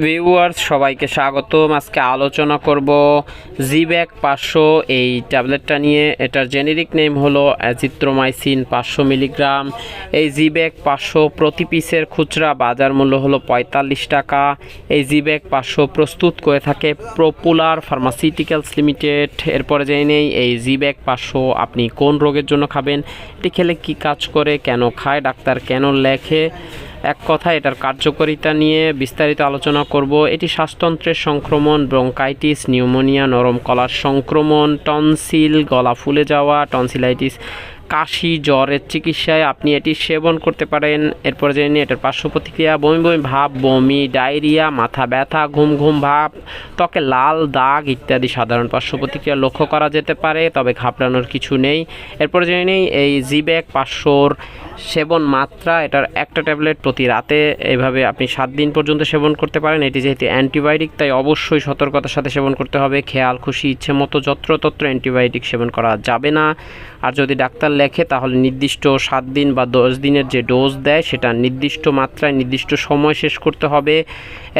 Viewers সবাইকে স্বাগতম। আজকে আলোচনা করব জিব্যাক পাঁচশো। এই ট্যাবলেটটা নিয়ে এটার জেনেরিক নেম হলো অ্যাজিথ্রোমাইসিন পাঁচশো মিলিগ্রাম। এই জিব্যাক পাঁচশো প্রতি পিসের খুচরা বাজার মূল্য হলো পঁয়তাল্লিশ টাকা। এই জিব্যাক পাঁচশো প্রস্তুত করে থাকে পপুলার ফার্মাসিউটিক্যালস লিমিটেড এরপরে জেনে নেই, এই জিব্যাক পাঁচশো আপনি কোন রোগের জন্য খাবেন? এটি খেলে কি কাজ করে, কেন খায়, ডাক্তার কেন লেখে? এক কথা এটার কার্যকারিতা নিয়ে বিস্তারিত আলোচনা করব। এটি শ্বাসতন্ত্রের সংক্রমণ, ব্রঙ্কাইটিস, নিউমোনিয়া, নরম কলার সংক্রমণ, টনসিল, গলা ফুলে যাওয়া, টনসিলাইটিস কাশি, জ্বরের চিকিৎসায় আপনি এটি সেবন করতে পারেন। এরপর জেনে নিন, এটার পার্শ্ব প্রতিক্রিয়া, বমি বমি, ভাব, বমি, ডায়রিয়া, মাথা ব্যথা, ঘুম ঘুম ভাব, ত্বকে লাল দাগ ইত্যাদি সাধারণ পার্শ্ব প্রতিক্রিয়া লক্ষ্য করা যেতে পারে, তবে ঘাবড়ানোর কিছু নেই। এরপর জেনে নেই এই জিব্যাক পার্শ্বর সেবন মাত্রা, এটার একটা ট্যাবলেট প্রতি রাতে, এভাবে আপনি সাত দিন পর্যন্ত সেবন করতে পারেন। এটি যেহেতু অ্যান্টিবায়োটিক, তাই অবশ্যই সতর্কতার সাথে সেবন করতে হবে। খেয়াল, খুশি ইচ্ছে মতো যত্রতত্র অ্যান্টিবায়োটিক সেবন করা যাবে না। আর যদি ডাক্তার লেখে, তাহলে নির্দিষ্ট সাত দিন বা দশ দিনের যে ডোজ দেয়, সেটা নির্দিষ্ট মাত্রায়, নির্দিষ্ট সময় শেষ করতে হবে।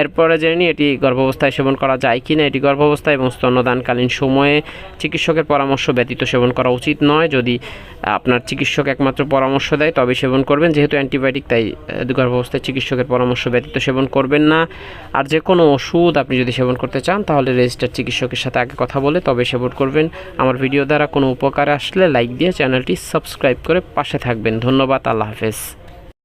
এরপরে জানি এটি গর্ভাবস্থায় সেবন করা যায় কি না এটি গর্ভাবস্থা এবং স্তন্যদানকালীন সময়ে চিকিৎসকের পরামর্শ ব্যতীত সেবন করা উচিত নয়। যদি আপনার চিকিৎসক একমাত্র পরামর্শ দেয় তবে সেবন করবেন। যেহেতু অ্যান্টিবায়োটিক, তাই গর্ভাবস্থায় চিকিৎসকের পরামর্শ ব্যতীত সেবন করবেন না। আর যে কোনো ওষুধ আপনি যদি সেবন করতে চান, তাহলে রেজিস্টার চিকিৎসকের সাথে আগে কথা বলে তবে সেবন করবেন। আমার ভিডিও দ্বারা কোনো উপকার আসলে লাইক দিয়ে চ্যানেলটি সাবস্ক্রাইব করে পাশে থাকবেন। ধন্যবাদ, আল্লাহ হাফেজ।